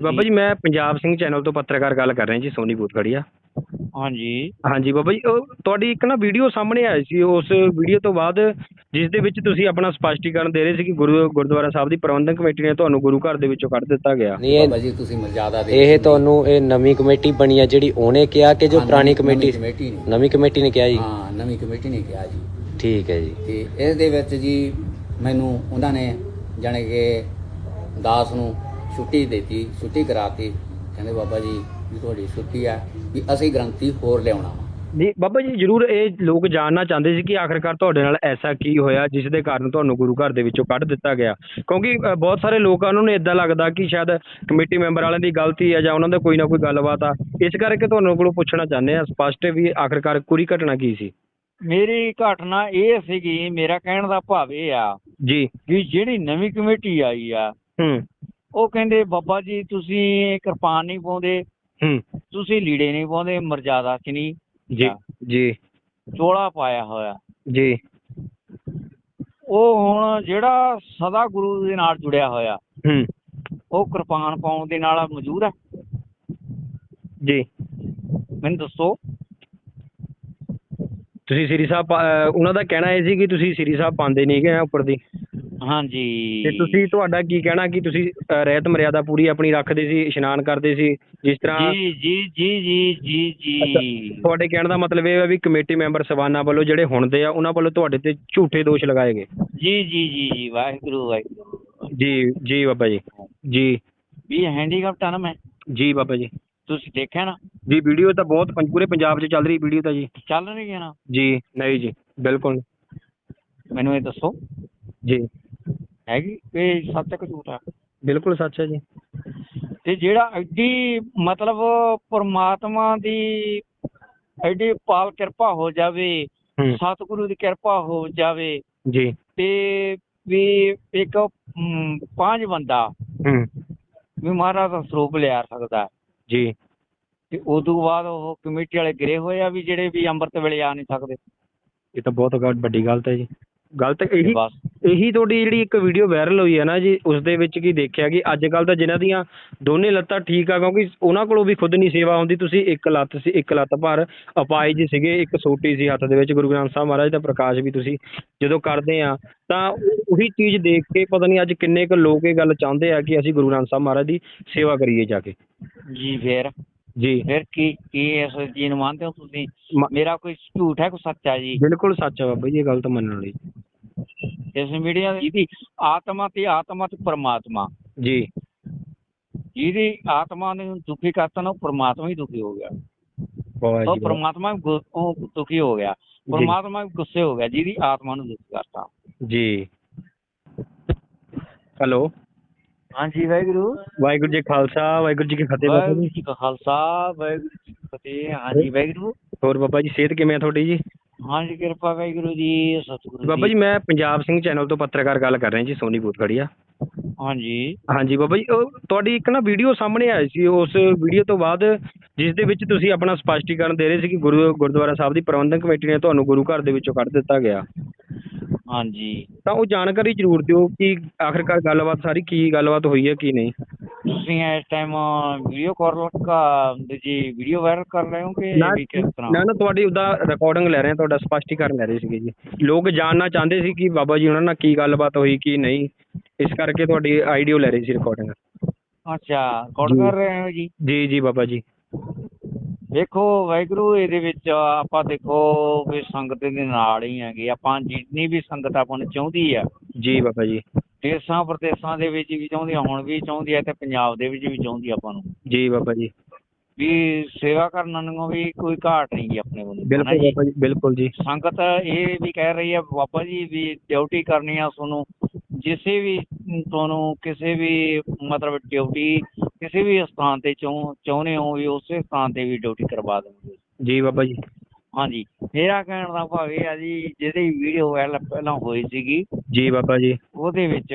ਬਾਬਾ ਜੀ ਮੈਂ ਪੰਜਾਬ ਸਿੰਘ ਚੈਨਲ ਤੋਂ ਪੱਤਰਕਾਰ ਗੱਲ ਕਰ ਰਿਹਾ ਜੀ ਸੋਨੀ ਬੂਥਗੜੀਆ ਹਾਂਜੀ। ਹਾਂਜੀ ਬਾਬਾ ਜੀ ਉਹ ਤੁਹਾਡੀ ਇੱਕ ਨਾ ਵੀਡੀਓ ਸਾਹਮਣੇ ਆਈ ਸੀ ਉਸ ਵੀਡੀਓ ਤੋਂ ਬਾਅਦ ਜਿਸ ਦੇ ਵਿੱਚ ਤੁਸੀਂ ਆਪਣਾ ਸਪਸ਼ਟੀਕਰਨ ਦੇ ਰਹੇ ਸੀ ਕਿ ਗੁਰੂ ਗੁਰਦੁਆਰਾ ਸਾਹਿਬ ਦੀ ਪ੍ਰਬੰਧਕ ਕਮੇਟੀ ਨੇ ਤੁਹਾਨੂੰ ਗੁਰੂ ਘਰ ਦੇ ਵਿੱਚੋਂ ਕੱਢ ਦਿੱਤਾ ਗਿਆ। ਨਹੀਂ ਇਹ ਬਾਬਾ ਜੀ ਤੁਸੀਂ ਮਰਜ਼ਾਦਾ ਦੇ ਇਹ ਤੁਹਾਨੂੰ ਇਹ ਨਵੀਂ ਕਮੇਟੀ ਬਣੀ ਆ ਜਿਹੜੀ ਉਹਨੇ ਕਿਹਾ ਕਿ ਜੋ ਹਾਂ, ਪੁਰਾਣੀ ਨਵੀਂ- ਕਮੇਟੀ ਨਵੀਂ ਕਮੇਟੀ ਨੇ। ਨਵੀਂ ਕਮੇਟੀ ਨੇ ਕਿਹਾ ਜੀ। ਹਾਂ ਨਵੀਂ ਕਮੇਟੀ ਨੇ ਕਿਹਾ ਜੀ। ਠੀਕ ਹੈ ਜੀ। ਤੇ ਇਸ ਦੇ ਵਿੱਚ ਜੀ ਮੈਨੂੰ ਉਹਨਾਂ ਨੇ ਜਾਣੀ ਕਿ ਦਾਸ ਨੂੰ ਛੁੱਟੀ ਦਿੱਤੀ ਛੁੱਟੀ ਕਰਾ ਕੇ ਕਹਿੰਦੇ ਬਾਬਾ ਜੀ ਵੀ ਤੁਹਾਡੀ ਛੁੱਟੀ ਆ ਵੀ ਅਸੀਂ ਗਰੰਟੀ ਹੋਰ ਲਿਆਉਣਾ ਵਾ। ਬਾਬਾ ਜੀ ਜਰੂਰ ਇਹ ਲੋਕ ਜਾਣਨਾ ਚਾਹੁੰਦੇ ਸੀ ਕਿ ਆਖਰਕਾਰ ਤੁਹਾਡੇ ਨਾਲ ਐਸਾ ਕੀ ਹੋਇਆ ਜਿਸ ਦੇ ਕਾਰਨ ਤੁਹਾਨੂੰ ਗੁਰੂ ਘਰ ਦੇ ਵਿੱਚੋਂ ਕੱਢ ਦਿੱਤਾ ਗਿਆ। ਕਿਉਂਕਿ ਅ, ਬਹੁਤ ਸਾਰੇ ਲੋਕਾਂ ਨੂੰ ਇਦਾਂ ਲੱਗਦਾ ਕਿ ਸ਼ਾਇਦ ਕਮੇਟੀ ਮੈਂਬਰ ਵਾਲਿਆਂ ਦੀ ਗਲਤੀ ਹੈ ਜਾਂ ਉਹਨਾਂ ਦਾ ਕੋਈ ਨਾ ਕੋਈ ਗੱਲਬਾਤ ਆ। ਇਸ ਕਰਕੇ ਤੁਹਾਨੂੰ ਕੋਲੋਂ ਪੁੱਛਣਾ ਚਾਹੁੰਦੇ ਆ ਸਪਸ਼ਟ ਵੀ ਆਖਰਕਾਰ ਪੂਰੀ ਘਟਨਾ ਕੀ ਸੀ? ਮੇਰੀ ਘਟਨਾ ਇਹ ਸੀਗੀ ਮੇਰਾ ਕਹਿਣ ਦਾ ਭਾਵ ਇਹ ਆ ਜੀ। ਕਿ ਜਿਹੜੀ ਨਵੀਂ ਕਮੇਟੀ ਆਈ ਆ ਹੂੰ। ਉਹ ਕਹਿੰਦੇ ਬਾਬਾ ਜੀ ਤੁਸੀਂ ਕਿਰਪਾਨ ਨਹੀਂ ਪਾਉਂਦੇ। ਹੂੰ। ਤੁਸੀਂ ਲੀੜੇ ਨਹੀਂ ਪਾਉਂਦੇ ਮਰਜ਼ਾਦਾ ਚ ਨਹੀਂ ਜੀ ਜੀ। ਚੋਲਾ ਪਾਇਆ ਹੋਇਆ। ਜੀ। ਉਹ ਹੁਣ ਜਿਹੜਾ ਸਦਾ ਗੁਰੂ ਦੇ ਨਾਲ ਜੁੜਿਆ ਹੋਇਆ ਹੂੰ। ਉਹ ਕਿਰਪਾਨ ਪਾਉਣ ਦੇ ਨਾਲ ਮੌਜੂਦ ਆ ਜੀ। ਮੈਨੂੰ ਦੱਸੋ। ਤੁਸੀਂ ਸ੍ਰੀ ਸਾਹਿਬ ਉਹਨਾਂ ਦਾ ਕਹਿਣਾ ਇਹ ਸੀ ਕਿ ਤੁਸੀਂ ਸ੍ਰੀ ਸਾਹਿਬ ਪਾਉਂਦੇ ਨਹੀਂ ਗਏ ਉੱਪਰ ਦੀ। ਹਾਂਜੀ। ਤੇ ਤੁਸੀਂ ਤੁਹਾਡਾ ਕੀ ਕਹਿਣਾ ਕਿ ਤੁਸੀਂ ਅ, ਰਹਿਤ ਮਰਿਆਦਾ ਪੂਰੀ ਆਪਣੀ ਰੱਖਦੇ ਸੀ ਇਸ਼ਨਾਨ ਕਰਦੇ ਸੀ ਜਿਸ ਤਰ੍ਹਾਂ ਜੀ ਜੀ ਜੀ ਜੀ ਜੀ ਜੀ। ਤੁਹਾਡੇ ਕਹਿਣ ਦਾ ਮਤਲਬ ਇਹ ਹੈ ਵੀ ਕਮੇਟੀ ਮੈਂਬਰ ਸਵਾਨਾ ਵੱਲੋਂ ਜਿਹੜੇ ਹੁਣ ਦੇ ਆ ਉਹਨਾਂ ਵੱਲੋਂ ਤੁਹਾਡੇ ਤੇ ਝੂਠੇ ਦੋਸ਼ ਲਗਾਏ ਗਏ। ਜੀ ਜੀ ਜੀ ਜੀ ਵਾਹਿਗੁਰੂ ਵਾਹਿਗੁਰੂ। ਜੀ ਜੀ ਬਾਬਾ ਜੀ ਜੀ। ਵੀ ਹੈਂਡੀਕੈਪਟ ਆ ਨਾ ਮੈਂ। ਜੀ ਬਾਬਾ ਜੀ। ਤੁਸੀਂ ਦੇਖਿਆ ਨਾ? ਜੀ ਵੀਡੀਓ ਤਾਂ ਬਹੁਤ ਪੰ- ਪੂਰੇ ਪੰਜਾਬ 'ਚ ਚੱਲ ਰਹੀ ਵੀਡੀਓ ਤਾਂ ਜੀ। ਚੱਲ ਰਹੀ ਹੈ ਨਾ? ਜੀ ਨਹੀਂ ਜੀ ਬਿਲਕੁਲ। ਮੈਨੂੰ ਇਹ ਦੱਸੋ। ਜੀ। ਹੈਗੀ ਇਹ ਸੱਚ ਝੂਠ ਆ ਬਿਲਕੁਲ ਸੱਚ ਹੈ ਜੀ। ਤੇ ਜਿਹੜਾ ਐਡੀ ਮਤਲਬ ਪਰਮਾਤਮਾ ਦੀ ਐਡੀ ਪਾਲ ਕਿਰਪਾ ਹੋ ਜਾਵੇ ਹੂੰ। ਸਤਿਗੁਰੂ ਦੀ ਕਿਰਪਾ ਹੋ ਜਾਵੇ ਜੀ। ਤੇ ਵੀ ਇੱਕ ਮ, ਪੰਜ ਬੰਦਾ ਹੂੰ। ਵੀ ਮਹਾਰਾਜ ਦਾ ਸਰੂਪ ਲਿਆ ਸਕਦਾ। ਜੀ। ਤੇ ਉਦੋਂ ਬਾਅਦ ਉਹ ਕਮੇਟੀ ਵਾਲੇ ਗਿਰੇ ਹੋਏ ਆ ਵੀ ਜਿਹੜੇ ਵੀ ਅੰਮ੍ਰਿਤ ਵੇਲੇ ਆ ਨਹੀਂ ਸਕਦੇ। ਇਹ ਤਾਂ ਬਹੁਤ ਗ- ਵੱਡੀ ਗਲਤ ਹੈ ਜੀ। ਗਲਤ ਤੇ ਇਹੀ ਬਸ। ਇਹੀ ਤੁਹਾਡੀ ਜਿਹੜੀ ਇੱਕ ਵੀਡੀਓ ਵਾਇਰਲ ਹੋਈ ਹੈ ਨਾ ਜੀ ਉਸ ਦੇ ਵਿੱਚ ਕੀ ਦੇਖਿਆ ਕਿ ਅੱਜ ਕੱਲ ਤਾਂ ਜਿਨ੍ਹਾਂ ਦੀਆਂ ਦੋਨੇ ਲੱਤਾਂ ਠੀਕ ਆ ਕਿਉਂਕਿ ਉਹਨਾਂ ਕੋਲੋਂ ਵੀ ਖੁਦ ਨਹੀਂ ਸੇਵਾ ਹੁੰਦੀ। ਤੁਸੀਂ ਇੱਕ ਲੱਤ ਸੀ ਇੱਕ ਲੱਤ ਭਰ ਅਪਾਇਜ ਸੀਗੇ ਇੱਕ ਸੋਟੀ ਸੀ ਹੱਥ ਦੇ ਵਿੱਚ ਗੁਰੂ ਗ੍ਰੰਥ ਸਾਹਿਬ ਮਹਾਰਾਜ ਦਾ ਪ੍ਰਕਾਸ਼ ਵੀ ਤੁਸੀਂ ਜਦੋਂ ਕਰਦੇ ਆ ਤਾਂ ਉਹੀ ਚੀਜ਼ ਦੇਖ ਕੇ ਪਤਾ ਨਹੀਂ ਅੱਜ ਕਿੰਨੇ ਕੁ ਲੋਕ ਇਹ ਗੱਲ ਚਾਹੁੰਦੇ ਆ ਕਿ ਅਸੀਂ ਗੁਰੂ ਗ੍ਰੰਥ ਸਾਹਿਬ ਮਹਾਰਾਜ ਦੀ ਸੇਵਾ ਕਰੀਏ ਜਾ ਕੇ। ਜੀ ਫੇਰ। ਜੀ। ਫਿਰ ਕੀ ਕੀ ਇਸ ਚੀਜ਼ ਨੂੰ ਮੰਨਦੇ ਹੋ ਤੁਸੀਂ? ਮ- ਮੇਰਾ ਕੋਈ ਝੂਠ ਹੈ ਕੋਈ ਸੱਚ ਹੈ ਜੀ? ਬਿਲਕੁਲ ਸੱਚ ਹੈ ਬਾਬਾ ਜੀ ਇਹ ਗੱਲ ਤਾਂ ਮੰਨਣ ਵਾਲੀ ਇਸ ਮੀਡੀਆ ਦੀ ਆਤਮਾ ਤੇ ਆਤਮਾ ਤੇ ਪਰਮਾਤਮਾ। ਜੀ। ਜਿਹਦੀ ਆਤਮਾ ਨੂੰ ਦੁਖੀ ਕਰਤਾ ਨਾ ਉਹ ਪਰਮਾਤਮਾ ਹੀ ਦੁਖੀ ਹੋ ਗਿਆ। ਵਾਹ ਉਹ ਜੀ ਵਾਹ। ਪਰਮਾਤਮਾ ਵੀ ਗੁ- ਉਹ ਦੁਖੀ ਹੋ ਗਿਆ। ਪਰਮਾਤਮਾ ਵੀ ਗੁੱਸੇ ਹੋ ਗਿਆ ਜਿਹਦੀ ਆਤਮਾ ਨੂੰ ਦੁਖੀ ਕਰਤਾ। ਜੀ। ਹੈਲੋ। ਹਾਂਜੀ ਵਾਹਿਗੁਰੂ। ਵਾਹਿਗੁਰੂ ਜੀ ਖਾਲਸਾ ਵਾਹਿਗੁਰੂ ਜੀ ਕੀ ਫਤਿਹ ਬਾਬਾ ਵਾਹਿਗੁਰੂ ਜੀ ਜੀ ਕਾ ਖਾਲਸਾ ਵਾਹਿਗੁਰੂ ਜੀ ਕੀ ਫਤਿਹ। ਹਾਂਜੀ ਵਾਹਿਗੁਰੂ। ਹੋਰ ਬਾਬਾ ਜੀ ਸਿਹਤ ਕਿਵੇਂ ਆ ਤੁਹਾਡੀ ਜੀ? ਹਾਂਜੀ ਕਿਰਪਾ ਵਾਹਿਗੁਰੂ ਜੀ ਸਤਿਗੁਰੂ ਬਾਬਾ ਜੀ ਮੈਂ ਪੰਜਾਬ ਸਿੰਘ ਚੈਨਲ ਤੋਂ ਪੱਤਰਕਾਰ ਗੱਲ ਕਰ ਰਿਹਾ ਜੀ ਸੋਨੀ ਬੂਥਗੜੀਆ ਹਾਂਜੀ। ਹਾਂਜੀ ਬਾਬਾ ਜੀ ਉਹ ਤੁਹਾਡੀ ਇੱਕ ਨਾ ਵੀਡੀਓ ਸਾਹਮਣੇ ਆਈ ਸੀ ਉਸ ਵੀਡੀਓ ਤੋਂ ਬਾਅਦ ਜਿਸ ਦੇ ਵਿੱਚ ਤੁਸੀਂ ਆਪਣਾ ਸਪਸ਼ਟੀਕਰਨ ਦੇ ਰਹੇ ਸੀ ਕਿ ਗੁਰੂ ਗੁਰਦੁਆਰਾ ਸਾਹਿਬ ਦੀ ਪ੍ਰਬੰਧਕ ਕਮੇਟੀ ਨੇ ਤੁਹਾਨੂੰ ਗੁਰੂ ਘਰ ਦੇ ਵਿੱਚੋਂ ਕੱਢ ਦਿੱਤਾ ਗਿਆ। ਹਾਂਜੀ। ਤਾਂ ਉਹ ਜਾਣਕਾਰੀ ਜ਼ਰੂਰ ਦਿਓ ਕਿ ਆਖਰਕਾਰ ਗੱਲਬਾਤ ਸਾਰੀ ਕੀ ਗੱਲਬਾਤ ਹੋਈ ਹੈ ਕੀ ਨਹੀਂ। ਤੁਸੀਂ ਇਸ ਟਾਈਮ ਵੀਡੀਓ ਕਾਲ ਕਾ ਜੀ ਵੀਡੀਓ ਵਾਇਰਲ ਕਰ ਰਹੇ ਹੋ ਕਿ ਨਾ ਵੀ ਕਿਸ ਤਰ੍ਹਾਂ? ਨਾ ਨਾ ਤੁਹਾਡੀ ਉਹਦਾ ਰਿਕਾਰਡਿੰਗ ਲੈ ਰਹੇ ਹਾਂ ਤੁਹਾਡਾ ਸਪਸ਼ਟੀਕਰਨ ਲੈ ਰਹੇ ਸੀਗੇ ਜੀ। ਲੋਕ ਜਾਣਨਾ ਚਾਹੁੰਦੇ ਸੀ ਕਿ ਬਾਬਾ ਜੀ ਉਹਨਾਂ ਨਾਲ ਕੀ ਗੱਲਬਾਤ ਹੋਈ ਕੀ ਨਹੀਂ। ਇਸ ਕਰਕੇ ਤੁਹਾਡੀ ਆਈਡੀਓ ਲੈ ਰਹੀ ਸੀ ਰਿਕਾਰਡਿੰਗ ਅੱਛਾ ਜੀ। ਕਰ ਰਹੇ ਹੋ ਜੀ? ਜੀ ਜੀ ਬਾਬਾ ਜੀ। ਦੇਖੋ ਵਾਹਿਗੁਰੂ ਇਹਦੇ ਵਿੱਚ ਆਪਾਂ ਦੇਖੋ ਵੀ ਸੰਗਤ ਦੇ ਨਾਲ ਹੀ ਹੈਗੇ। ਆਪਾਂ ਜਿੰਨੀ ਵੀ ਸੰਗਤ ਆਪਾਂ ਨੂੰ ਚਾਹੁੰਦੀ ਆ ਜੀ ਬਾਬਾ ਜੀ। ਦੇਸਾਂ ਪ੍ਰਦੇਸਾਂ ਦੇ ਵਿੱਚ ਵੀ ਚਾਹੁੰਦੀ ਆ ਹੁਣ ਵੀ ਚਾਹੁੰਦੀ ਆ ਤੇ ਪੰਜਾਬ ਦੇ ਵਿੱਚ ਵੀ ਚਾਹੁੰਦੀ ਆ ਆਪਾਂ ਨੂੰ। ਜੀ ਬਾਬਾ ਜੀ। ਵੀ ਸੇਵਾ ਕਰਨ ਨੂੰ ਵੀ ਕੋਈ ਘਾਟ ਨਹੀਂ ਜੀ ਆਪਣੇ ਕੋਲ ਬਿਲਕੁਲ ਬਾਬਾ ਜੀ ਬਿਲਕੁਲ ਜੀ। ਸੰਗਤ ਇਹ ਵੀ ਕਹਿ ਰਹੀ ਹੈ ਬਾਬਾ ਜੀ ਵੀ ਡਿਊਟੀ ਕਰਨੀ ਆ ਤੁਹਾਨੂੰ। ਜਿਸੇ ਵੀ ਤੁਹਾਨੂੰ ਕਿਸੇ ਵੀ ਮਤਲਬ ਡਿਊਟੀ ਕਿਸੇ ਵੀ ਸਥਾਨ ਤੇ ਚਾਹੁੰ ਚਾਹੁੰਦੇ ਹੋ ਵੀ ਉਸੇ ਸਥਾਨ ਤੇ ਵੀ ਡਿਊਟੀ ਕਰਵਾ ਦੇਵਾਂਗੇ ਜੀ ਬਾਬਾ ਜੀ। ਹਾਂਜੀ। ਮੇਰਾ ਕਹਿਣ ਦਾ ਭਾਵ ਇਹ ਆ ਜੀ ਜਿਹੜੀ ਵੀਡੀਓ ਪਹਿਲਾਂ ਪਹਿਲਾਂ ਹੋਈ ਸੀਗੀ ਜੀ ਬਾਬਾ ਜੀ। ਉਹਦੇ ਵਿੱਚ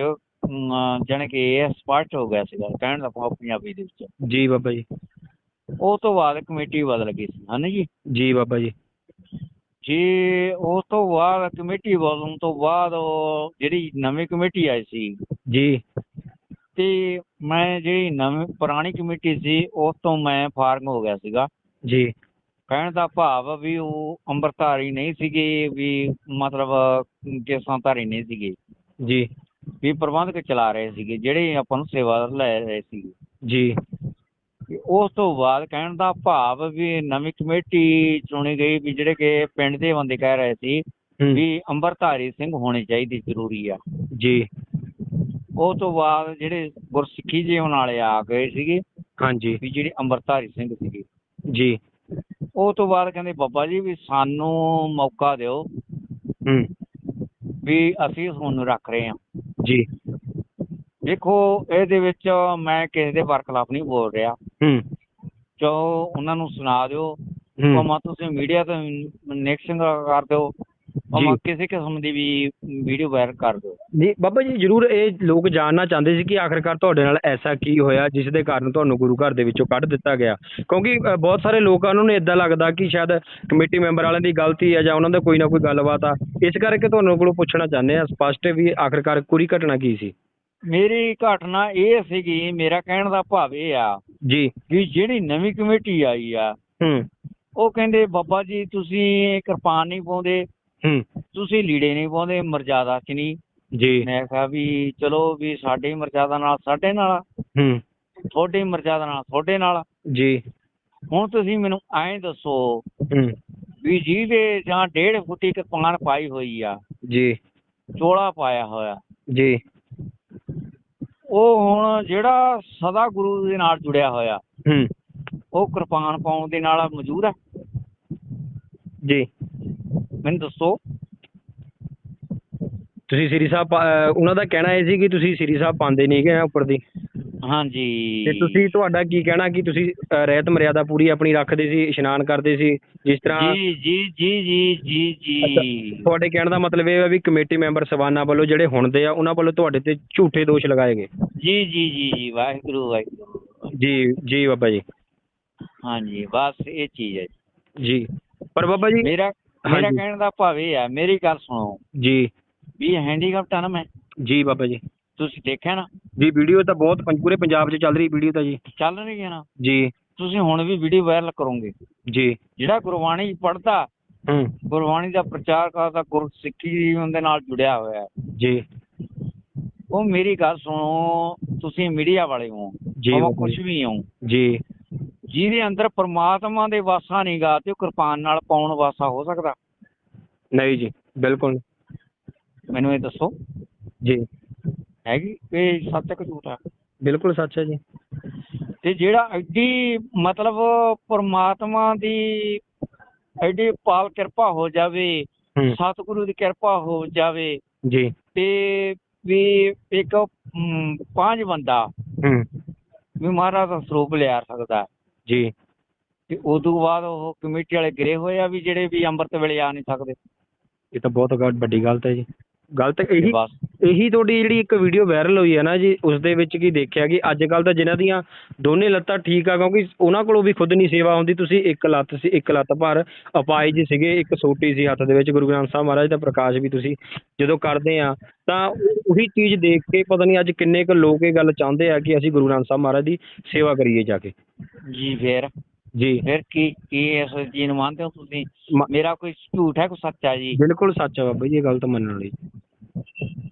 ਜਾਣੀ ਕਿ ਇਹ ਸਪਸ਼ਟ ਹੋ ਗਿਆ ਸੀਗਾ ਕਹਿਣ ਦਾ ਭਾਵ ਪੰਜਾਬੀ ਦੇ ਵਿੱਚ। ਜੀ ਬਾਬਾ ਜੀ। ਉਹ ਤੋਂ ਬਾਅਦ ਕਮੇਟੀ ਬਦਲ ਗਈ ਸੀ ਹਨ ਜੀ। ਜੀ ਬਾਬਾ ਜੀ। ਜੇ ਉਸ ਤੋਂ ਬਾਅਦ ਕਮੇਟੀ ਬਦਲਣ ਤੋਂ ਬਾਅਦ ਉਹ ਜਿਹੜੀ ਨਵੀਂ ਕਮੇਟੀ ਆਈ ਸੀ ਜੀ। ਤੇ ਮੈਂ ਜਿਹੜੀ ਨਵੀਂ ਪੁਰਾਣੀ ਕਮੇਟੀ ਸੀ ਉਸ ਤੋਂ ਮੈਂ ਫਾਰਮ ਹੋ ਗਿਆ ਸੀਗਾ। ਜੀ। ਕਹਿਣ ਦਾ ਭਾਵ ਵੀ ਉਹ ਅੰਮ੍ਰਿਤਧਾਰੀ ਨਹੀਂ ਸੀਗੇ ਵੀ ਮਤਲਬ ਕੇਸਾਂ ਧਾਰੀ ਨਹੀਂ ਸੀਗੇ। ਜੀ। ਵੀ ਪ੍ਰਬੰਧਕ ਚਲਾ ਰਹੇ ਸੀਗੇ ਜਿਹੜੇ ਆਪਾਂ ਨੂੰ ਸੇਵਾ ਲੈ ਰਹੇ ਸੀਗੇ। ਜੀ। ਤੇ ਉਸ ਤੋਂ ਬਾਅਦ ਕਹਿਣ ਦਾ ਭਾਵ ਵੀ ਨਵੀਂ ਕਮੇਟੀ ਚੁਣੀ ਗਈ ਵੀ ਜਿਹੜੇ ਕਿ ਪਿੰਡ ਦੇ ਬੰਦੇ ਕਹਿ ਰਹੇ ਸੀ ਹੂੰ, ਵੀ ਅੰਮ੍ਰਿਤਧਾਰੀ ਸਿੰਘ ਹੋਣੇ ਚਾਹੀਦੇ ਜ਼ਰੂਰੀ ਆ। ਜੀ। ਉਸ ਤੋਂ ਬਾਅਦ ਜਿਹੜੇ ਗੁਰਸਿੱਖੀ ਜੀਵਨ ਵਾਲੇ ਆ ਗਏ ਸੀਗੇ ਹਾਂਜੀ। ਵੀ ਜਿਹੜੇ ਅੰਮ੍ਰਿਤਧਾਰੀ ਸਿੰਘ ਸੀਗੇ। ਜੀ। ਉਹ ਤੋਂ ਬਾਅਦ ਕਹਿੰਦੇ ਬਾਬਾ ਜੀ ਵੀ ਸਾਨੂੰ ਮੌਕਾ ਦਿਓ ਹੂੰ। ਵੀ ਅਸੀਂ ਤੁਹਾਨੂੰ ਰੱਖ ਰਹੇ ਹਾਂ। ਜੀ। ਦੇਖੋ ਇਹਦੇ ਵਿੱਚ ਮੈਂ ਕਿਸੇ ਦੇ ਵਰਖਲਾਫ ਨਹੀਂ ਬੋਲ ਰਿਹਾ। ਹੂੰ। ਜੋ ਉਹਨਾਂ ਨੂੰ ਸੁਣਾ ਦਿਓ। ਹੂੰ। ਭਾਵੇਂ ਤੁਸੀਂ ਮੀਡੀਆ ਤੇ ਨੈਕਸਟਿੰਗ ਕਰ ਦਿਓ। ਭਾਵੇਂ ਕਿਸੇ ਕਿਸਮ ਦੀ ਵੀ ਵੀਡੀਓ ਵਾਇਰਲ ਕਰ ਦਿਓ। ਜੀ ਬਾਬਾ ਜੀ ਜਰੂਰ ਇਹ ਲੋਕ ਜਾਣਨਾ ਚਾਹੁੰਦੇ ਸੀ ਕਿ ਆਖਰਕਾਰ ਤੁਹਾਡੇ ਨਾਲ ਐਸਾ ਕੀ ਹੋਇਆ ਜਿਸ ਦੇ ਕਾਰਨ ਤੁਹਾਨੂੰ ਗੁਰੂ ਘਰ ਦੇ ਵਿੱਚੋਂ ਕੱਢ ਦਿੱਤਾ ਗਿਆ। ਕਿਉਂਕਿ ਅ, ਬਹੁਤ ਸਾਰੇ ਲੋਕਾਂ ਨੂੰ ਇਦਾਂ ਲੱਗਦਾ ਕਿ ਸ਼ਾਇਦ ਕਮੇਟੀ ਮੈਂਬਰ ਵਾਲਿਆਂ ਦੀ ਗਲਤੀ ਹੈ ਜਾਂ ਉਹਨਾਂ ਦਾ ਕੋਈ ਨਾ ਕੋਈ ਗੱਲਬਾਤ ਆ। ਇਸ ਕਰਕੇ ਤੁਹਾਨੂੰ ਕੋਲੋਂ ਪੁੱਛਣਾ ਚਾਹੁੰਦੇ ਆ ਸਪਸ਼ਟ ਵੀ ਆਖਰਕਾਰ ਪੂਰੀ ਘਟਨਾ ਕੀ ਸੀ? ਮੇਰੀ ਘਟਨਾ ਇਹ ਸੀਗੀ ਮੇਰਾ ਕਹਿਣ ਦਾ ਭਾਵ ਇਹ ਆ ਜੀ। ਵੀ ਜਿਹੜੀ ਨਵੀਂ ਕਮੇਟੀ ਆਈ ਆ ਹੂੰ। ਉਹ ਕਹਿੰਦੇ ਬਾਬਾ ਜੀ ਤੁਸੀਂ ਕਿਰਪਾਨ ਨਹੀਂ ਪਾਉਂਦੇ ਹੂੰ। ਤੁਸੀਂ ਲੀੜੇ ਨਹੀਂ ਪਾਉਂਦੇ ਮਰਜ਼ਾਦਾ ਚ ਨਹੀਂ? ਜੀ। ਮੈਂ ਕਿਹਾ ਵੀ ਚਲੋ ਵੀ ਸਾਡੀ ਮਰਜ਼ਾਦਾ ਨਾਲ ਸਾਡੇ ਨਾਲ ਹੂੰ। ਤੁਹਾਡੀ ਮਰਜ਼ਾਦਾ ਨਾਲ ਤੁਹਾਡੇ ਨਾਲ। ਜੀ। ਹੁਣ ਤੁਸੀਂ ਮੈਨੂੰ ਐਂ ਦੱਸੋ ਹੂੰ। ਵੀ ਜਿਹਦੇ ਜਾਂ ਡੇਢ ਫੁੱਟੀ ਕਿਰਪਾਨ ਪਾਈ ਹੋਈ ਆ ਜੀ। ਚੋਲਾ ਪਾਇਆ ਹੋਇਆ। ਜੀ। ਉਹ ਹੁਣ ਜਿਹੜਾ ਸਦਾ ਗੁਰੂ ਦੇ ਨਾਲ ਜੁੜਿਆ ਹੋਇਆ ਹੂੰ। ਉਹ ਕਿਰਪਾਨ ਪਾਉਣ ਦੇ ਨਾਲ ਮੌਜੂਦ ਆ? ਜੀ। ਮੈਨੂੰ ਦੱਸੋ। ਤੁਸੀਂ ਸ੍ਰੀ ਸਾਹਿਬ ਪਾ- ਅ, ਉਹਨਾਂ ਦਾ ਕਹਿਣਾ ਇਹ ਸੀ ਕਿ ਤੁਸੀਂ ਸ੍ਰੀ ਸਾਹਿਬ ਪਾਉਂਦੇ ਨਹੀਂ ਗਏ ਉੱਪਰ ਦੀ। ਹਾਂਜੀ। ਤੇ ਤੁਸੀਂ ਤੁਹਾਡਾ ਕੀ ਕਹਿਣਾ ਕਿ ਤੁਸੀਂ ਅ, ਰਹਿਤ ਮਰਿਆਦਾ ਪੂਰੀ ਆਪਣੀ ਰੱਖਦੇ ਸੀ ਇਸ਼ਨਾਨ ਕਰਦੇ ਸੀ ਜਿਸ ਤਰ੍ਹਾਂ ਜੀ ਜੀ ਜੀ ਜੀ ਜੀ ਜੀ। ਤੁਹਾਡੇ ਕਹਿਣ ਦਾ ਮਤਲਬ ਇਹ ਹੈ ਵੀ ਕਮੇਟੀ ਮੈਂਬਰ ਸਵਾਨਾ ਵੱਲੋਂ ਜਿਹੜੇ ਹੁੰਦੇ ਆ ਉਹਨਾਂ ਵੱਲੋਂ ਤੁਹਾਡੇ ਤੇ ਝੂਠੇ ਦੋਸ਼ ਲਗਾਏ ਗਏ। ਜੀ ਜੀ ਜੀ ਜੀ ਵਾਹਿਗੁਰੂ ਵਾਹਿਗੁਰੂ। ਜੀ ਜੀ ਬਾਬਾ ਜੀ। ਹਾਂਜੀ ਬਸ ਇਹ ਚੀਜ਼ ਹੈ ਜੀ। ਪਰ ਬਾਬਾ ਜੀ ਮੇਰਾ ਮੇਰਾ। ਕਹਿਣ ਦਾ ਭਾਵ ਇਹ ਹੈ ਮੇਰੀ ਗੱਲ ਸੁਣੋ। ਜੀ। ਵੀ ਹੈਂਡੀਕੈਪਟ ਆ ਨਾ ਮੈਂ। ਜੀ ਬਾਬਾ ਜੀ। ਤੁਸੀਂ ਦੇਖਿਆ ਨਾ? ਜੀ ਵੀਡੀਓ ਤਾਂ ਬਹੁਤ ਪੰ- ਪੂਰੇ ਪੰਜਾਬ 'ਚ ਚੱਲ ਰਹੀ ਵੀਡੀਓ ਤਾਂ ਜੀ। ਚੱਲ ਰਹੀ ਹੈ ਨਾ? ਜੀ। ਤੁਸੀਂ ਹੁਣ ਵੀ ਵੀਡੀਓ ਵਾਇਰਲ ਕਰੋਗੇ। ਜੀ। ਜਿਹੜਾ ਗੁਰਬਾਣੀ ਪੜ੍ਹਦਾ ਹੂੰ। ਗੁਰਬਾਣੀ ਦਾ ਪ੍ਰਚਾਰ ਕਰਦਾ ਗੁਰਸਿੱਖੀ ਜੀਵਨ ਦੇ ਨਾਲ ਜੁੜਿਆ ਹੋਇਆ। ਹੈ ਜੀ। ਉਹ ਮੇਰੀ ਗੱਲ ਸੁਣੋ ਤੁਸੀਂ ਮੀਡੀਆ ਵਾਲੇ ਹੋ। ਜੀ ਬਾਬਾ ਕੁਝ। ਵੀ ਹੋ। ਜੀ। ਜਿਹਦੇ ਅੰਦਰ ਪ੍ਰਮਾਤਮਾ ਦੇ ਵਾਸਾ ਨਹੀਂ ਗਾ ਤੇ ਉਹ ਕਿਰਪਾਨ ਨਾਲ ਪਾਉਣ ਵਾਸਾ ਹੋ ਸਕਦਾ। ਨਹੀਂ ਜੀ ਬਿਲਕੁਲ ਮੈਨੂੰ ਇਹ ਦੱਸੋ। ਜੀ। ਹੈਗੀ ਇਹ ਸੱਚ ਕਿ ਝੂਠ ਆ? ਬਿਲਕੁਲ ਸੱਚ ਹੈ ਜੀ। ਤੇ ਜਿਹੜਾ ਐਡੀ ਮਤਲਬ ਪ੍ਰਮਾਤਮਾ ਦੀ ਐਡੀ ਪਾਲ ਕਿਰਪਾ ਹੋ ਜਾਵੇ ਸਤਿਗੁਰੂ ਦੀ ਕਿਰਪਾ ਹੋ ਜਾਵੇ ਜੀ। ਤੇ ਵੀ ਇੱਕ ਪੰਜ ਬੰਦਾ ਹੂੰ। ਵੀ ਮਹਾਰਾਜ ਦਾ ਸਰੂਪ ਲਿਆ ਸਕਦਾ। ਜੀ। ਤੇ ਉਦੋਂ ਬਾਅਦ ਉਹ ਕਮੇਟੀ ਵਾਲੇ ਗਿਰੇ ਹੋਏ ਆ ਵੀ ਜਿਹੜੇ ਵੀ ਅੰਮ੍ਰਿਤ ਵੇਲੇ ਆ ਨਹੀਂ ਸਕਦੇ। ਇਹ ਤਾਂ ਬਹੁਤ ਗ- ਵੱਡੀ ਗਲਤ ਹੈ ਜੀ। ਗਲਤ ਤੇ ਇਹੀ ਬਸ। ਇਹੀ ਤੁਹਾਡੀ ਜਿਹੜੀ ਇੱਕ ਵੀਡੀਓ ਵਾਇਰਲ ਹੋਈ ਹੈ ਨਾ ਜੀ ਉਸ ਦੇ ਵਿੱਚ ਕੀ ਦੇਖਿਆ ਕਿ ਅੱਜ ਕੱਲ ਤਾਂ ਜਿਨ੍ਹਾਂ ਦੀਆਂ ਦੋਨੇ ਲੱਤਾਂ ਠੀਕ ਆ ਕਿਉਂਕਿ ਉਹਨਾਂ ਕੋਲੋਂ ਵੀ ਖੁਦ ਨਹੀਂ ਸੇਵਾ ਹੁੰਦੀ ਤੁਸੀਂ ਇੱਕ ਲੱਤ ਸੀ ਇੱਕ ਲੱਤ ਭਰ ਅਪਾਈ ਜੀ ਸੀਗੇ ਇੱਕ ਸੋਟੀ ਸੀ ਹੱਥ ਦੇ ਵਿੱਚ ਗੁਰੂ ਗ੍ਰੰਥ ਸਾਹਿਬ ਮਹਾਰਾਜ ਦਾ ਪ੍ਰਕਾਸ਼ ਵੀ ਤੁਸੀਂ ਜਦੋਂ ਕਰਦੇ ਆ ਤਾਂ ਉਹ- ਚੀਜ਼ ਦੇਖ ਕੇ ਪਤਾ ਨਹੀਂ ਅੱਜ ਕਿੰਨੇ ਕੁ ਲੋਕ ਇਹ ਗੱਲ ਚਾਹੁੰਦੇ ਆ ਕਿ ਅਸੀਂ ਗੁਰੂ ਗ੍ਰੰਥ ਸਾਹਿਬ ਮਹਾਰਾਜ ਦੀ ਸੇਵਾ ਕਰੀਏ ਜਾ ਕੇ। ਜੀ ਫੇਰ? ਜੀ। ਫਿਰ ਕੀ ਕੀ ਇਸ ਚੀਜ਼ ਨੂੰ ਮੰਨਦੇ ਹੋ ਤੁਸੀਂ? ਮ- ਮੇਰਾ ਕੋਈ ਝੂਠ ਹੈ ਕੋਈ ਸੱਚ ਹੈ ਜੀ? ਬਿਲਕੁਲ ਸੱਚ ਹੈ ਬਾਬਾ ਜੀ ਇਹ ਗੱਲ ਤਾਂ ਮੰਨਣ ਵਾਲੀ।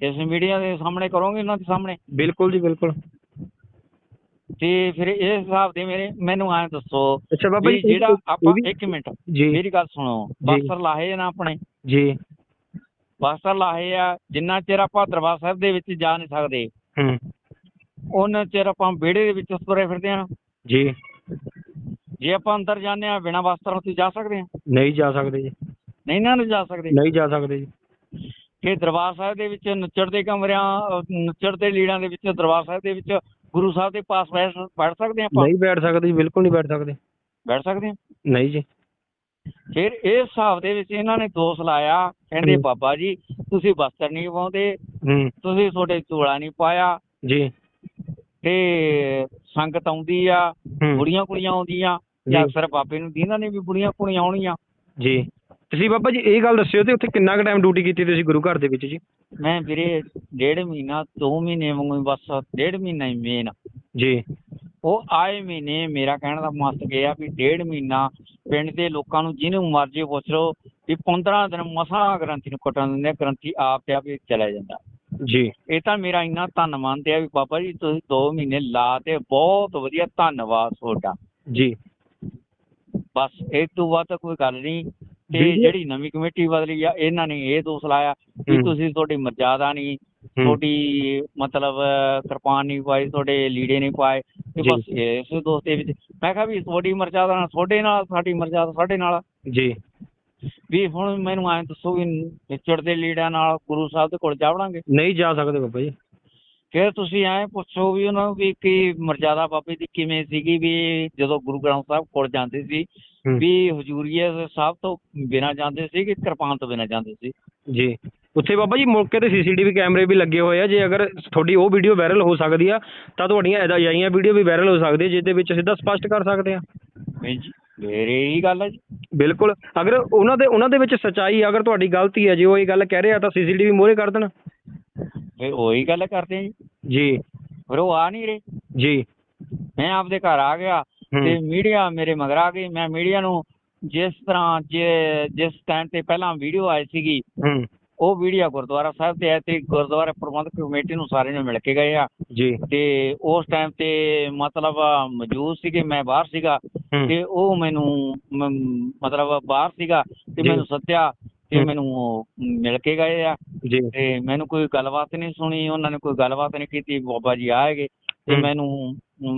ਇਸ ਮੀਡੀਆ ਦੇ ਸਾਹਮਣੇ ਕਰੋਗੇ ਇਹਨਾਂ ਦੇ ਸਾਹਮਣੇ? ਬਿਲਕੁਲ ਜੀ ਬਿਲਕੁਲ। ਤੇ ਫਿਰ ਇਸ ਹਿਸਾਬ ਦੇ ਮੇਰੇ ਮੈਨੂੰ ਐਂ ਦੱਸੋ ਅੱਛਾ ਬਾਬਾ ਜੀ ਜਿਹੜਾ ਆਪਾਂ ਇੱਕ ਮਿੰਟ ਮੇਰੀ ਗੱਲ ਸੁਣੋ ਬਸਤਰ ਲਾਹੇ ਨਾ ਆਪਣੇ? ਜੀ। ਬਸਤਰ ਲਾਹੇ ਆ ਜਿੰਨਾ ਚਿਰ ਆਪਾਂ ਦਰਬਾਰ ਸਾਹਿਬ ਦੇ ਵਿੱਚ ਜਾ ਨਹੀਂ ਸਕਦੇ ਹੂੰ। ਉਹਨਾਂ ਚਿਰ ਆਪਾਂ ਵਿਹੜੇ ਦੇ ਵਿੱਚ ਤੁਰੇ ਫਿਰਦੇ ਆ ਜੀ। ਜੇ ਆਪਾਂ ਅੰਦਰ ਜਾਂਦੇ ਆ ਬਿਨਾਂ ਵਸਤਰਾਂ ਤੋਂ ਜਾ ਸਕਦੇ ਆ? ਨਹੀਂ ਜਾ ਸਕਦੇ ਜੀ। ਨਹੀਂ ਨਾ ਜਾ ਸਕਦੇ? ਨਹੀਂ ਜਾ ਸਕਦੇ ਜੀ। ਕਿ ਦਰਬਾਰ ਸਾਹਿਬ ਦੇ ਵਿੱਚ ਨੱਚੜ ਦੇ ਕਮਰਿਆਂ ਨੱਚੜ ਦੇ ਲੀੜਾਂ ਦੇ ਵਿੱਚ ਦਰਬਾਰ ਸਾਹਿਬ ਦੇ ਵਿੱਚ ਗੁਰੂ ਸਾਹਿਬ ਦੇ ਪਾਸ ਬੈਠ ਸਕਦੇ ਆਪਾਂ? ਨਹੀਂ ਬੈਠ ਸਕਦੇ ਬਿਲਕੁਲ ਨਹੀਂ ਬੈਠ ਸਕਦੇ। ਬੈਠ ਸਕਦੇ ਨਹੀਂ ਜੀ। ਫਿਰ ਇਸ ਹਿਸਾਬ ਦੇ ਵਿੱਚ ਇਹਨਾਂ ਨੇ ਦੋਸ਼ ਲਾਇਆ ਕਹਿੰਦੇ। ਬਾਬਾ ਜੀ ਤੁਸੀਂ ਵਸਤਰ ਨਹੀਂ ਪਾਉਂਦੇ ਤੁਸੀਂ ਤੁਹਾਡੇ ਚੋਲਾ ਨਹੀਂ ਪਾਇਆ। ਜੀ। ਤੇ ਸੰਗਤ ਆਉਂਦੀ ਆ ਬੁੜੀਆਂ ਕੁੜੀਆਂ ਆਉਂਦੀਆਂ ਜੀ। ਜਾਂ ਅਕਸਰ ਬਾਬੇ ਨੂੰ ਦੀਨਾਂ ਨੇ ਵੀ ਬੁੜੀਆਂ ਕੁੜੀਆਂ ਆਉਣੀਆਂ। ਜੀ। ਤੁਸੀਂ ਬਾਬਾ ਜੀ ਇਹ ਗੱਲ ਦੱਸਿਓ ਤੇ ਉੱਥੇ ਕਿੰਨਾ ਕੁ ਟਾਈਮ ਡਿਊਟੀ ਕੀਤੀ ਤੁਸੀਂ ਗੁਰੂ ਘਰ ਦੇ ਵਿੱਚ ਜੀ? ਮੈਂ ਵੀਰੇ ਡੇਢ ਮਹੀਨਾ ਦੋ ਮਹੀਨੇ ਵਾਂਗੂ ਬਸ ਡੇਢ ਮਹੀਨਾ ਹੀ ਮੇਨ ਜੀ। ਉਹ ਆਏ ਮਹੀਨੇ ਮੇਰਾ ਕਹਿਣ ਦਾ ਮਕਸਦ ਇਹ ਆ ਵੀ ਡੇਢ ਮਹੀਨਾ ਪਿੰਡ ਦੇ ਲੋਕਾਂ ਨੂੰ ਜਿਹਨੂੰ ਮਰਜ਼ੀ ਪੁੱਛ ਲਓ ਵੀ 15 ਦਿਨ ਮਸਾਂ ਗ੍ਰੰਥੀ ਨੂੰ ਕੱਟਣ ਦਿੰਦੇ ਆ ਗ੍ਰੰਥੀ ਆਪ ਤੇ ਆਪ ਹੀ ਚਲਾ ਜਾਂਦਾ। ਜੀ। ਇਹ ਤਾਂ ਮੇਰਾ ਇੰਨਾ ਧੰਨਵਾਦ ਹੈ ਵੀ ਬਾਬਾ ਜੀ ਤੁਸੀਂ 2 ਮਹੀਨੇ ਲਾ ਤੇ ਬਹੁਤ ਵਧੀਆ ਧੰਨਵਾਦ ਤੁਹਾਡਾ। ਜੀ। ਬਸ ਇਹ ਤੋਂ ਤਾਂ ਕੋਈ ਗੱਲ ਨਹੀਂ। ਤੇ ਜਿਹੜੀ ਨਵੀਂ ਕਮੇਟੀ ਬਦਲੀ ਆ ਇਹਨਾਂ ਨੇ ਇਹ ਦੋਸ਼ ਲਾਇਆ ਹੂੰ। ਤੁਸੀਂ ਤੁਹਾਡੀ ਮਰਜ਼ਾਦਾ ਨਹੀਂ। ਤੁਹਾਡੀ ਮਤਲਬ ਕਿਰਪਾਨ ਨਹੀਂ ਪਾਈ ਤੁਹਾਡੇ ਲੀੜੇ ਨਹੀਂ ਪਾਏ ਤੇ। ਬਸ ਇਸ ਦੋਸਤ ਦੇ ਵਿੱਚ ਮੈਂ ਕਿਹਾ ਵੀ ਤੁਹਾਡੀ ਮਰਜ਼ਾਦਾ ਨਾਲ ਤੁਹਾਡੇ ਨਾਲ ਸਾਡੀ ਮਰਜ਼ਾਦਾ ਸਾਡੇ ਨਾਲ ਜੀ ਵੀ ਹੁਣ ਮੈਨੂੰ ਐਂ ਦੱਸੋ ਵੀ ਵਿਛੜ ਦੇ ਲੀੜਿਆਂ ਨਾਲ ਗੁਰੂ ਸਾਹਿਬ ਦੇ ਕੋਲ ਜਾਵੜਾਂਗੇ ਨਹੀਂ ਜਾ ਸਕਦੇ ਬਾਬਾ ਜੀ ਫਿਰ ਤੁਸੀਂ ਐਂ ਪੁੱਛੋ ਵੀ ਉਹਨਾਂ ਨੂੰ ਵੀ ਕੀ ਮਰਜ਼ਾਦਾ ਬਾਬੇ ਦੀ ਕਿਵੇਂ ਸੀਗੀ ਵੀ ਜਦੋਂ ਗੁਰੂ ਗ੍ਰੰਥ ਸਾਹਿਬ ਕੋਲ ਜਾਂਦੇ ਸੀ। ਵੀ ਹਜ਼ੂਰੀਏ ਸਾਹਿਬ ਤੋਂ ਬਿਨਾਂ ਜਾਂਦੇ ਸੀ ਕਿ ਕਿਰਪਾਨ ਤੋਂ ਬਿਨਾਂ ਜਾਂਦੇ ਸੀ? ਜੀ। ਉੱਥੇ ਬਾਬਾ ਜੀ ਮੌਕੇ ਤੇ ਸੀਸੀਟੀਵੀ ਕੈਮਰੇ ਵੀ ਲੱਗੇ ਹੋਏ ਆ। ਜੇ ਅਗਰ ਤੁਹਾਡੀ ਉਹ ਵੀਡੀਓ ਵਾਇਰਲ ਹੋ ਸਕਦੀ ਆ ਤਾਂ ਤੁਹਾਡੀਆਂ ਅਜਾਈਆਂ ਵੀਡੀਓ ਵੀ ਵਾਇਰਲ ਹੋ ਸਕਦੀ ਹੈ ਜਿਹਦੇ ਵਿੱਚ ਸਿੱਧਾ ਸਪਸ਼ਟ ਕਰ ਸਕਦੇ ਆ। ਜੀ ਫਿਰ ਇਹੀ ਗੱਲ ਹੈ ਜੀ। ਬਿਲਕੁਲ। ਅਗਰ ਉਹਨਾਂ ਦੇ ਉਹਨਾਂ ਦੇ ਵਿੱਚ ਸਚਾਈ ਅਗਰ ਤੁਹਾਡੀ ਗਲਤੀ ਹੈ ਜੇ ਉਹ ਇਹ ਗੱਲ ਕਹਿ ਰਹੇ ਆ ਤਾਂ ਸੀਸੀਟੀਵੀ ਮੋਹਰੇ ਕਰ ਦੇਣ। ਫਿਰ ਉਹੀ ਗੱਲ ਕਰਦੇ ਆ ਜੀ। ਜੀ। ਫਿਰ ਉਹ ਆ ਨਹੀਂ ਰਹੇ। ਜੀ। ਮੈਂ ਆਪਦੇ ਘਰ ਆ ਗਿਆ ਹੂੰ। ਤੇ ਮੀਡੀਆ ਮੇਰੇ ਮਗਰ ਆ ਗਈ। ਮੈਂ ਮੀਡੀਆ ਨੂੰ ਜਿਸ ਤਰ੍ਹਾਂ ਜਿਸ ਟਾਈਮ ਤੇ ਪਹਿਲਾਂ ਵੀਡੀਓ ਆਈ ਸੀਗੀ ਉਹ ਵੀਡੀਓ ਗੁਰਦੁਆਰਾ ਸਾਹਿਬ ਤੇ ਆਈ ਤੇ ਗੁਰਦੁਆਰਾ ਪ੍ਰਬੰਧਕ ਕਮੇਟੀ ਨੂੰ ਸਾਰੇ ਨੂੰ ਮਿਲ ਕੇ ਗਏ ਆ। ਜੀ। ਤੇ ਉਸ ਟਾਈਮ ਤੇ ਮਤਲਬ ਮੌਜੂਦ ਸੀਗੇ ਮੈਂ ਬਾਹਰ ਸੀਗਾ। ਤੇ ਉਹ ਮੈਨੂੰ ਮਤਲਬ ਬਾਹਰ ਸੀਗਾ ਤੇ। ਮੈਨੂੰ ਸੱਦਿਆ ਤੇ। ਮੈਨੂੰ ਮਿਲ ਕੇ ਗਏ ਆ। ਜੀ। ਤੇ ਮੈਨੂੰ ਕੋਈ ਗੱਲਬਾਤ ਨਹੀਂ ਸੁਣੀ ਉਹਨਾਂ ਨੇ ਕੋਈ ਗੱਲਬਾਤ ਨਹੀਂ ਕੀਤੀ ਬਾਬਾ ਜੀ ਆਏਗੇ ਤੇ। ਮੈਨੂੰ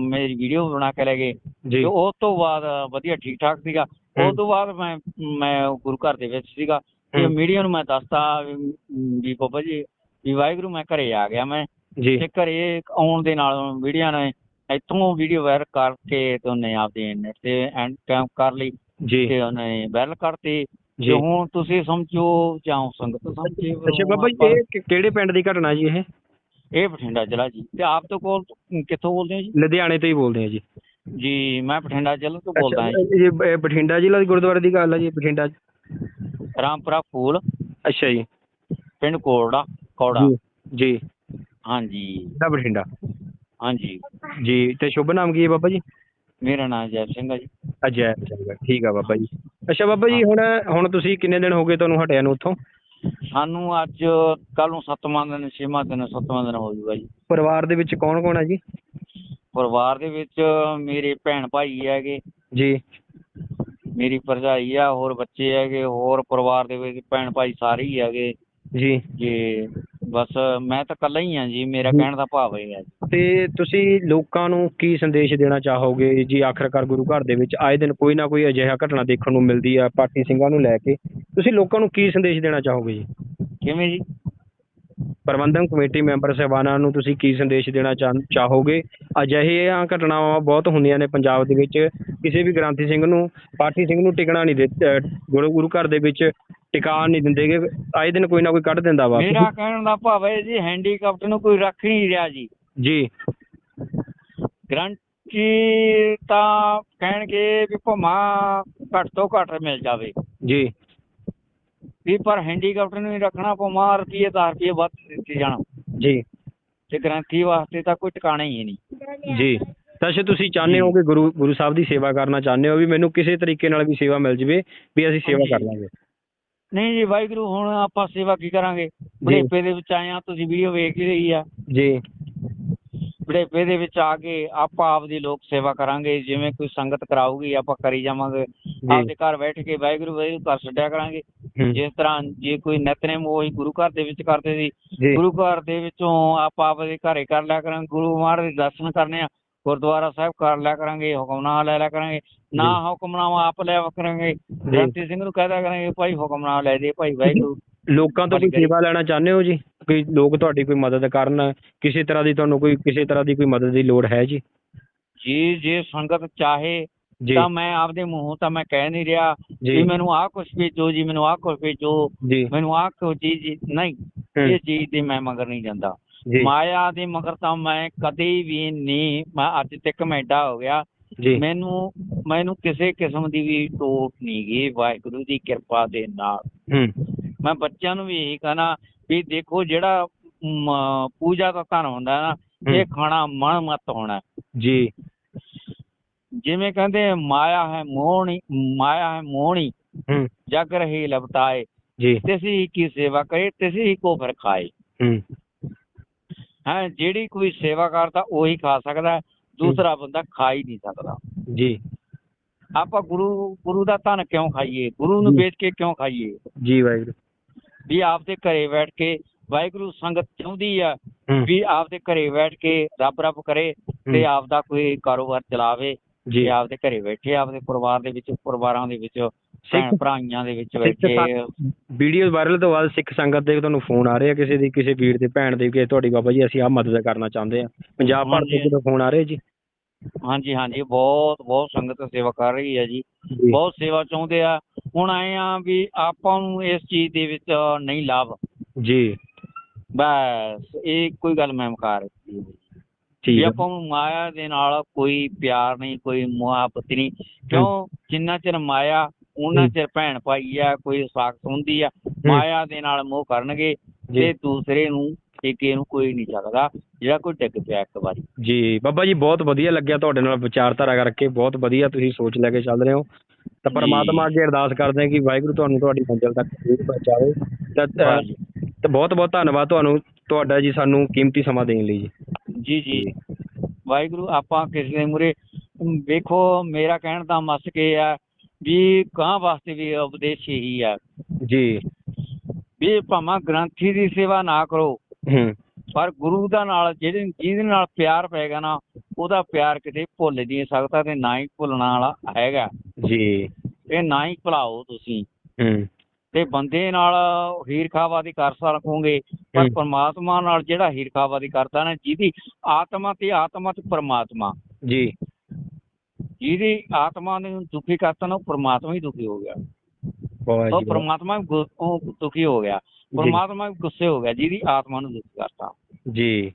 ਮੇਰੀ ਵੀਡੀਓ ਬਣਾ ਕੇ ਲੈ ਗਏ ਤੇ ਉਸ ਤੋਂ ਬਾਅਦ ਵਧੀਆ ਠੀਕ ਠਾਕ ਸੀਗਾ। ਉਸ ਤੋਂ ਬਾਅਦ ਮੈਂ ਮੈਂ ਗੁਰੂ ਘਰ ਦੇ ਵਿੱਚ ਸੀਗਾ ਤੇ। ਮੀਡੀਆ ਨੂੰ ਮੈਂ ਦੱਸਤਾ ਵੀ ਬਾਬਾ ਜੀ ਵੀ ਵਾਹਿਗੁਰੂ ਮੈਂ ਘਰੇ ਆ ਗਿਆ ਮੈਂ ਤੇ ਘਰੇ ਆਉਣ ਦੇ ਨਾਲ ਵੀਡੀਓ ਨੇ ਇੱਥੋਂ ਵੀਡੀਓ ਵਾਇਰਲ ਕਰਕੇ ਤੇ ਉਹਨੇ ਆਪਦੇ ਨੈਟ ਤੇ ਐਂਡ ਕੈਮ ਕਰ ਲਈ ਜੀ। ਤੇ ਉਹਨੇ ਵਾਇਰਲ ਕਰਤੀ। ਜੀ। ਹੁਣ ਤੁਸੀਂ ਸਮਝੋ ਜਾਂ ਸੰਗਤ ਸਮਝੇ ਅੱਛਾ ਬਾਬਾ ਜੀ ਇਹ ਕਿਹੜੇ ਪਿੰਡ ਦੀ ਘਟਨਾ ਜੀ ਇਹ? ਇਹ ਬਠਿੰਡਾ ਜ਼ਿਲ੍ਹਾ ਜੀ। ਤੇ ਆਪ ਤੋਂ ਕੋਲ ਕਿੱਥੋਂ ਬੋਲਦੇ ਹੋ ਜੀ? ਲੁਧਿਆਣੇ ਤੋਂ ਹੀ ਬੋਲਦੇ ਆ ਜੀ। ਜੀ ਮੈਂ ਬਠਿੰਡਾ ਜ਼ਿਲ੍ਹਾ ਤੋਂ ਬੋਲਦਾ ਹਾਂ ਅੱਛਾ, ਇਹ ਇਹ ਬਠਿੰਡਾ ਜ਼ਿਲ੍ਹਾ ਦੇ ਗੁਰਦੁਆਰੇ ਦੀ ਗੱਲ ਹੈ ਜੀ ਬਠਿੰਡਾ 'ਚ? ਜੀ ਰਾਮਪੁਰਾ ਫੂਲ। ਅੱਛਾ ਜੀ। ਪਿੰਡ ਕੋੜਾ ਕੌੜਾ। ਜੀ ਜੀ। ਹਾਂਜੀ। ਦਾ ਬਠਿੰਡਾ? ਹਾਂਜੀ। ਜੀ ਤੇ ਸ਼ੁਭ ਨਾਮ ਕੀ ਹੈ ਬਾਬਾ ਜੀ? ਮੇਰਾ ਨਾਮ ਜੈ ਸਿੰਘ ਹੈ ਜੀ। ਅਜੈ ਸਿੰਘ ਠੀਕ ਆ ਬਾਬਾ ਜੀ। ਅੱਛਾ ਬਾਬਾ ਜੀ ਹੁਣ ਹੁਣ ਤੁਸੀਂ ਕਿੰਨੇ ਦਿਨ ਹੋ ਗਏ ਤੁਹਾਨੂੰ ਹਟਿਆ ਨੂੰ ਉੱਥੋਂ? ਸਾਨੂੰ ਅੱਜ ਕੱਲ ਨੂੰ ਸੱਤਵਾਂ ਦਿਨ ਛੇਵਾਂ ਦਿਨ ਸੱਤਵਾਂ ਦਿਨ ਹੋ ਜਾਊਗਾ ਜੀ। ਪਰਿਵਾਰ ਦੇ ਵਿੱਚ ਕੌਣ ਕੌਣ ਹੈ ਜੀ? ਪਰਿਵਾਰ ਦੇ ਵਿੱਚ ਮੇਰੇ ਭੈਣ ਭਾਈ ਹੈਗੇ। ਜੀ। ਮੇਰੀ ਭਰਜਾਈ ਆ ਹੋਰ ਬੱਚੇ ਹੈਗੇ ਹੋਰ ਪਰਿਵਾਰ ਦੇ ਵਿੱਚ ਭੈਣ ਭਾਈ ਸਾਰੇ ਹੀ ਹੈਗੇ। ਜੀ। ਜੀ ਬਸ ਮੈਂ ਤਾਂ ਇਕੱਲਾ ਹੀ ਆ ਜੀ ਮੇਰਾ। ਕਹਿਣ ਦਾ ਭਾਵ ਇਹ ਹੈ ਤੇ ਤੁਸੀਂ ਲੋਕਾਂ ਨੂੰ ਕੀ ਸੰਦੇਸ਼ ਦੇਣਾ ਚਾਹੋਗੇ ਜੀ ਆਖਰਕਾਰ ਗੁਰੂ ਘਰ ਦੇ ਵਿੱਚ? ਆਏ ਦਿਨ ਕੋਈ ਨਾ ਕੋਈ ਅਜਿਹਾ ਘਟਨਾ ਦੇਖਣ ਨੂੰ ਮਿਲਦੀ ਆ ਪਾਠੀ ਸਿੰਘਾਂ ਨੂੰ ਲੈ ਕੇ। ਤੁਸੀਂ ਲੋਕਾਂ ਨੂੰ ਕੀ ਸੰਦੇਸ਼ ਦੇਣਾ ਚਾਹੋਗੇ ਜੀ? ਕਿਵੇਂ ਜੀ? ਪ੍ਰਬੰਧਕ ਕਮੇਟੀ ਮੈਂਬਰ ਸਾਹਿਬਾਨਾਂ ਨੂੰ ਤੁਸੀਂ ਕੀ ਸੰਦੇਸ਼ ਦੇਣਾ ਚਾਹ- ਚਾਹੋਗੇ? ਅਜਿਹੀਆਂ ਘਟਨਾਵਾਂ ਬਹੁਤ ਹੁੰਦੀਆਂ ਨੇ ਪੰਜਾਬ ਦੇ ਵਿੱਚ। ਕਿਸੇ ਵੀ ਗ੍ਰੰਥੀ ਸਿੰਘ ਨੂੰ ਪਾਠੀ ਸਿੰਘ ਨੂੰ ਟਿਕਣਾ ਨਹੀਂ ਦੇ ਅਹ ਗੁਰੂ ਗੁਰੂ ਘਰ ਦੇ ਵਿੱਚ ਟਿਕਾਣ ਨਹੀਂ ਦਿੰਦੇਗੇ ਆਏ ਦਿਨ ਕੋਈ ਨਾ ਕੋਈ ਕੱਢ ਦਿੰਦਾ ਵਾ ਮੇਰਾ ਕਹਿਣ ਦਾ ਭਾਵ ਹੈ ਜੀ ਹੈਂਡੀਕੈਪਟ ਨੂੰ ਕੋਈ ਰੱਖ ਨਹੀਂ ਰਿਹਾ ਜੀ। ਜੀ। ਗਰੰਟੀ ਤਾਂ ਕਹਿਣਗੇ ਵੀ ਭਮਾ ਘੱਟ ਤੋਂ ਘੱਟ ਮਿਲ ਜਾਵੇ। ਜੀ। ਵੀ ਪਰ ਹੈਂਡੀਕੈਪਟ ਨੂੰ ਹੀ ਰੱਖਣਾ ਭਮਾ ਰੁਪਈਏ 10 ਰੁਪਈਏ ਵੱਧ ਦਿੱਤੇ ਜਾਣ। ਜੀ। ਤੇ ਗ੍ਰੰਥੀ ਵਾਸਤੇ ਤਾਂ ਕੋਈ ਟਿਕਾਣਾ ਹੀ ਨਹੀਂ। ਜੀ। ਤਾਂ ਅੱਛਾ ਤੁਸੀਂ ਚਾਹੁੰਦੇ ਹੋ ਕਿ ਗੁਰੂ ਗੁਰੂ ਸਾਹਿਬ ਦੀ ਸੇਵਾ ਕਰਨਾ ਚਾਹੁੰਦੇ ਹੋ ਵੀ ਮੈਨੂੰ ਕਿਸੇ ਤਰੀਕੇ ਨਾਲ ਵੀ ਸੇਵਾ ਮਿਲ ਜਵੇ ਵੀ ਅਸੀਂ ਸੇਵਾ ਕਰ ਲਾਂਗੇ। ਨਹੀਂ ਜੀ ਵਾਹਿਗੁਰੂ ਹੁਣ ਆਪਾਂ ਸੇਵਾ ਕੀ ਕਰਾਂਗੇ? ਬੜੇਪੇ ਦੇ ਵਿੱਚ ਆਏ ਆ ਤੁਸੀਂ ਵੀਡੀਓ ਵੇਖ ਹੀ ਰਹੀ ਆ। ਜੀ। ਬੜੇਪੇ ਦੇ ਵਿੱਚ ਆ ਕੇ ਆਪਾਂ ਆਪਦੀ ਲੋਕ ਸੇਵਾ ਕਰਾਂਗੇ ਜਿਵੇਂ ਕੋਈ ਸੰਗਤ ਕਰਾਊਗੀ ਆਪਾਂ ਕਰੀ ਜਾਵਾਂਗੇ। ਆਪਦੇ ਘਰ ਬੈਠ ਕੇ ਵਾਹਿਗੁਰੂ ਵਾਹਿਗੁਰੂ ਕਰ ਛੱਡਿਆ ਕਰਾਂਗੇ। ਜਿਸ ਤਰ੍ਹਾਂ ਜੇ ਕੋਈ ਨਿਤਨੇਮ ਉਹੀ ਗੁਰੂ ਘਰ ਦੇ ਵਿੱਚ ਕਰਦੇ ਸੀ ਗੁਰੂ ਘਰ ਦੇ ਵਿੱਚੋਂ ਆਪਾਂ ਆਪਦੇ ਘਰੇ ਕਰ ਲਿਆ ਕਰਾਂਗੇ ਗੁਰੂ ਮਹਾਰਾਜ ਦੇ ਦਰਸ਼ਨ ਕਰਨੇ ਆ ਗੁਰਦੁਆਰਾ ਸਾਹਿਬ ਕਰ ਲਿਆ ਕਰਾਂਗੇ ਹੁਕਮਨਾਮਾ ਲੈ ਲਿਆ ਕਰਾਂਗੇ ਨਾ ਹੁਕਮਨਾਮਾ ਆਪ ਲੈ ਕਰਾਂਗੇ ਗ੍ਰੰਥੀ ਸਿੰਘ ਨੂੰ ਕਹਿ ਦਿਆ ਕਰਾਂਗੇ ਭਾਈ ਹੁਕਮਨਾਮਾ ਲੈ ਦੇ ਭਾਈ ਵਾਹਿਗੁਰੂ ਲੋਕਾਂ ਤੋਂ ਕੋਈ ਸੇਵਾ ਲੈਣਾ ਚਾਹੁੰਦੇ ਹੋ ਜੀ? ਕੋਈ ਲੋਕ ਤੁਹਾਡੀ ਕੋਈ ਮਦਦ ਕਰਨ ਕਿਸੇ ਤਰ੍ਹਾਂ ਦੀ ਤੁਹਾਨੂੰ ਕੋਈ ਕਿਸੇ ਤਰ੍ਹਾਂ ਦੀ ਕੋਈ ਮਦਦ ਦੀ ਲੋੜ ਹੈ ਜੀ? ਜੀ ਜੇ ਸੰਗਤ ਚਾਹੇ ਤਾਂ ਮੈਂ ਆਪਦੇ ਮੂੰਹੋਂ ਤਾਂ ਮੈਂ ਕਹਿ ਨਹੀਂ ਰਿਹਾ ਵੀ ਮੈਨੂੰ ਆਹ ਕੁਛ ਭੇਜੋ ਜੀ ਮੈਨੂੰ ਆਹ ਕੁਛ ਭੇਜੋ ਮੈਨੂੰ ਆਹ ਕੋ ਚੀਜ਼ ਨਹੀਂ। ਇਹ ਚੀਜ਼ ਦੀ ਮੈਂ ਮਗਰ ਨਹੀਂ ਜਾਂਦਾ। ਮਾਇਆ ਦੇ ਮਗਰ ਤਾਂ ਮੈਂ ਕਦੇ ਵੀ ਨਹੀਂ ਮੈਂ ਅੱਜ ਤੱਕ ਮੈਡਾ ਹੋ ਗਿਆ। ਮੈਨੂੰ ਮੈਨੂੰ ਕਿਸੇ ਕਿਸਮ ਦੀ ਵੀ ਟੋਟ ਨਹੀਂ ਗਈ ਵਾਹਿਗੁਰੂ ਦੀ ਕਿਰਪਾ ਦੇ ਨਾਲ। ਮੈਂ ਬੱਚਿਆਂ ਨੂੰ ਵੀ ਇਹੀ ਕਹਣਾ ਵੀ ਦੇਖੋ ਜਿਹੜਾ ਪੂਜਾ ਦਾ ਧਨ ਹੁੰਦਾ ਨਾ ਇਹ ਖਾਣਾ ਮਨ ਮਤ ਹੋਣਾ। ਜੀ। ਜਿਵੇਂ ਕਹਿੰਦੇ ਮਾਇਆ ਹੈ ਮੋਹਣੀ ਮਾਇਆ ਹੈ ਮੋਹਣੀ ਹੂੰ। ਜਗ ਰਹੀ ਲਪਟਾਏ। ਜੀ। ਤਿਸੀ ਹੀ ਕੀ ਸੇਵਾ ਕਰੇ ਤਿਸੀ ਹੀ ਕੋ ਫਿਰ ਖਾਏ। ਹੂੰ। ਹੈ ਜਿਹੜੀ ਕੋਈ ਸੇਵਾ ਕਰਦਾ ਉਹੀ ਖਾ ਸਕਦਾ। ਦੂਸਰਾ ਬੰਦਾ ਖਾ ਹੀ ਨਹੀਂ ਸਕਦਾ। ਜੀ। ਆਪਾਂ ਗੁਰੂ ਗੁਰੂ ਦਾ ਧਨ ਕਿਉਂ ਖਾਈਏ? ਗੁਰੂ ਨੂੰ। ਵੇਚ ਕੇ ਕਿਉਂ ਖਾਈਏ? ਜੀ ਵਾਹਿਗੁਰੂ। ਵੀ ਆਪਦੇ ਘਰੇ ਬੈਠ ਕੇ ਵਾਹਿਗੁਰੂ ਸੰਗਤ ਚਾਹੁੰਦੀ ਆ ਵੀ ਆਪਦੇ ਘਰੇ ਬੈਠ ਕੇ ਰੱਬ ਰੱਬ ਕਰੇ ਤੇ ਆਪਦਾ ਕੋਈ ਕਾਰੋਬਾਰ ਚਲਾਵੇ। ਜੀ। ਆਪਦੇ ਘਰੇ ਬੈਠੇ ਆਪਦੇ ਪਰਿਵਾਰ ਦੇ ਵਿੱਚ ਪਰਿਵਾਰਾਂ ਦੇ ਵਿੱਚ ਭੈਣ ਸਿੱਖ ਭਰਾਈਆਂ ਦੇ ਵਿੱਚ ਬੈਠੇ। ਵੀਡੀਓ ਵਾਇਰਲ ਤੋਂ ਬਾਅਦ ਸਿੱਖ ਸੰਗਤ ਦੇ ਤੁਹਾਨੂੰ ਫੋਨ ਆ ਰਹੇ ਆ ਕਿਸੇ ਦੀ ਕਿਸੇ ਵੀਰ ਦੇ ਭੈਣ ਦੇ ਕਿ ਤੁਹਾਡੀ ਬਾਬਾ ਜੀ ਅਸੀਂ ਆਹ ਮਦਦ ਕਰਨਾ ਚਾਹੁੰਦੇ ਆ। ਪੰਜਾਬ ਭਰ ਤੋਂ। ਕਿਤੋਂ ਫੋਨ ਆ ਰਹੇ ਜੀ। ਹਾਂਜੀ ਹਾਂਜੀ ਬਹੁਤ ਬਹੁਤ ਸੰਗਤ ਸੇਵਾ ਕਰ ਰਹੀ ਹੈ ਜੀ। ਬਹੁਤ ਸੇਵਾ ਚਾਹੁੰਦੇ ਆ। ਹੁਣ ਆਏ ਆ ਵੀ ਆਪਾਂ ਨੂੰ ਇਸ ਚੀਜ਼ ਦੇ ਵਿੱਚ ਨਹੀਂ ਲਾਭ। ਜੀ। ਬਸ ਇਹ ਕੋਈ ਗੱਲ ਮੈਂ ਮੁਕਾਰ ਦਿੱਤੀ ਹੈ ਆਪਾਂ ਨੂੰ ਮਾਇਆ ਦੇ ਨਾਲ ਕੋਈ ਪਿਆਰ ਨਹੀਂ ਕੋਈ ਮੁਹੱਬਤ ਨਹੀਂ। ਕਿਉਂ? ਜਿੰਨਾ ਚਿਰ ਮਾਇਆ ਉਹਨਾਂ। ਚਿਰ ਭੈਣ ਭਾਈ ਆ ਕੋਈ ਸਾਖ ਹੁੰਦੀ ਆ ਮਾਇਆ ਦੇ ਨਾਲ ਮੋਹ ਕਰਨਗੇ ਜੀ। ਤੇ ਦੂਸਰੇ ਨੂੰ ਠੇਕੇ ਨੂੰ ਕੋਈ ਨਹੀਂ ਸਕਦਾ ਜਿਹੜਾ ਕੋਈ ਡਿੱਗ ਪਿਆ ਇੱਕ ਵਾਰੀ। ਜੀ ਬਾਬਾ ਜੀ ਬਹੁਤ ਵਧੀਆ ਲੱਗਿਆ ਤੁਹਾਡੇ ਨਾਲ ਵਿਚਾਰਧਾਰਾ ਕਰਕੇ ਬਹੁਤ ਵਧੀਆ ਤੁਸੀਂ ਸੋਚ ਲੈ ਕੇ ਚੱਲ ਰਹੇ ਹੋ। ਤਾਂ ਜੀ। ਪਰਮਾਤਮਾ ਅੱਗੇ ਅਰਦਾਸ ਕਰਦੇ ਹਾਂ ਕਿ ਵਾਹਿਗੁਰੂ ਤੁਹਾਨੂੰ ਤੁਹਾਡੀ ਮੰਜ਼ਿਲ ਤੱਕ ਜ਼ਰੂਰ ਪਹੁੰਚਾਵੇ। ਤਾਂ ਬਹੁਤ ਬਹੁਤ ਧੰਨਵਾਦ ਤੁਹਾਨੂੰ ਤੁਹਾਡਾ ਜੀ ਸਾਨੂੰ ਕੀਮਤੀ ਸਮਾਂ ਦੇਣ ਲਈ ਜੀ। ਜੀ ਜੀ। ਵਾਹਿਗੁਰੂ ਆਪਾਂ ਕਿਸੇ ਦੇ ਮੂਰੇ ਵੇਖੋ ਮੇਰਾ ਕਹਿਣ ਦਾ ਮਕਸਦ ਇਹ ਆ ਵੀ ਕਾਂ ਵਾਸਤੇ ਵੀ ਉਪਦੇਸ਼ ਹੀ ਆ। ਜੀ। ਵੀ ਭਾਵੇਂ ਗ੍ਰੰਥੀ ਦੀ ਸੇਵਾ ਨਾ ਕਰੋ। ਹੂੰ। ਪਰ ਗੁਰੂ ਦਾ ਨਾਲ ਜਿਹਦੇ ਜਿਹਦੇ ਨਾਲ ਪਿਆਰ ਪਏਗਾ ਨਾ ਉਹਦਾ ਪਿਆਰ ਕਿਤੇ ਭੁੱਲ ਨਹੀਂ ਸਕਦਾ ਤੇ ਨਾ ਹੀ ਭੁੱਲਣ ਵਾਲਾ ਹੈਗਾ। ਜੀ। ਇਹ ਨਾ ਹੀ ਭੁਲਾਓ ਤੁਸੀਂ। ਹੂੰ। ਤੇ ਬੰਦੇ ਨਾਲ ਹੀਰਖਾਵਾਦੀ ਕਰ ਸਕੋਗੇ ਪਰ। ਪਰਮਾਤਮਾ ਨਾਲ ਜਿਹੜਾ ਹੀਰਖਾਵਾਦੀ ਕਰਦਾ ਨਾ ਜਿਹਦੀ ਆਤਮਾ ਤੇ ਆਤਮਾ ਤੇ ਪਰਮਾਤਮਾ। ਜੀ। ਜਿਹਦੀ ਆਤਮਾ ਨੂੰ ਦੁਖੀ ਕਰਤਾ ਨਾ ਉਹ ਪਰਮਾਤਮਾ ਹੀ ਦੁਖੀ ਹੋ ਗਿਆ। ਉਹ। ਪਰਮਾਤਮਾ ਦੁਖੀ ਹੋ ਗਿਆ। ਪਰਮਾਤਮਾ ਵੀ ਗੁੱਸੇ ਹੋ ਗਿਆ ਜਿਹਦੀ ਆਤਮਾ ਨੂੰ ਦੁਖੀ ਕਰਤਾ। ਜੀ।